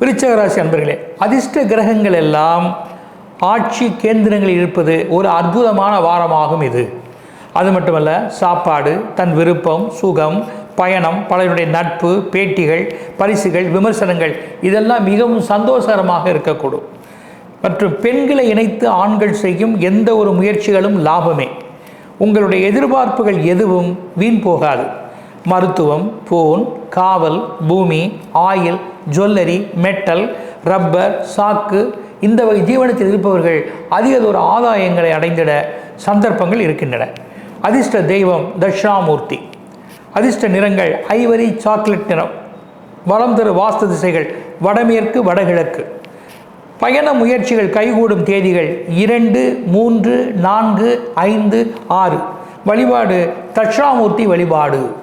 விருச்சகராசி அன்பர்களே அதிர்ஷ்ட கிரகங்கள் எல்லாம் ஆட்சி கேந்திரங்களில் இருப்பது ஒரு அற்புதமான வாரமாகும் இது. அது மட்டுமல்ல சாப்பாடு தன் விருப்பம் சுகம் பயணம் பலருடைய நட்பு பேட்டிகள் பரிசுகள் விமர்சனங்கள் இதெல்லாம் மிகவும் சந்தோஷகரமாக இருக்கக்கூடும். மற்றும் பெண்களை இணைத்து ஆண்கள் செய்யும் எந்த ஒரு முயற்சிகளும் லாபமே. உங்களுடைய எதிர்பார்ப்புகள் எதுவும் வீண் போகாது. மருத்துவம் போன் காவல் பூமி ஆயில் ஜுவல்லரி மெட்டல் ரப்பர் சாக்கு இந்த வகை ஜீவனத்தில் இருப்பவர்கள் அதிகதொரு ஆதாயங்களை அடைந்திட சந்தர்ப்பங்கள் இருக்கின்றன. அதிர்ஷ்ட தெய்வம் தட்சிணாமூர்த்தி. அதிர்ஷ்ட நிறங்கள் ஐவரி சாக்லேட் நிறம். வளம் தரு வாஸ்து திசைகள் வடமேற்கு வடகிழக்கு. பயண முயற்சிகள் கைகூடும் தேதிகள் இரண்டு மூன்று நான்கு ஐந்து ஆறு. வழிபாடு தட்சிணாமூர்த்தி வழிபாடு.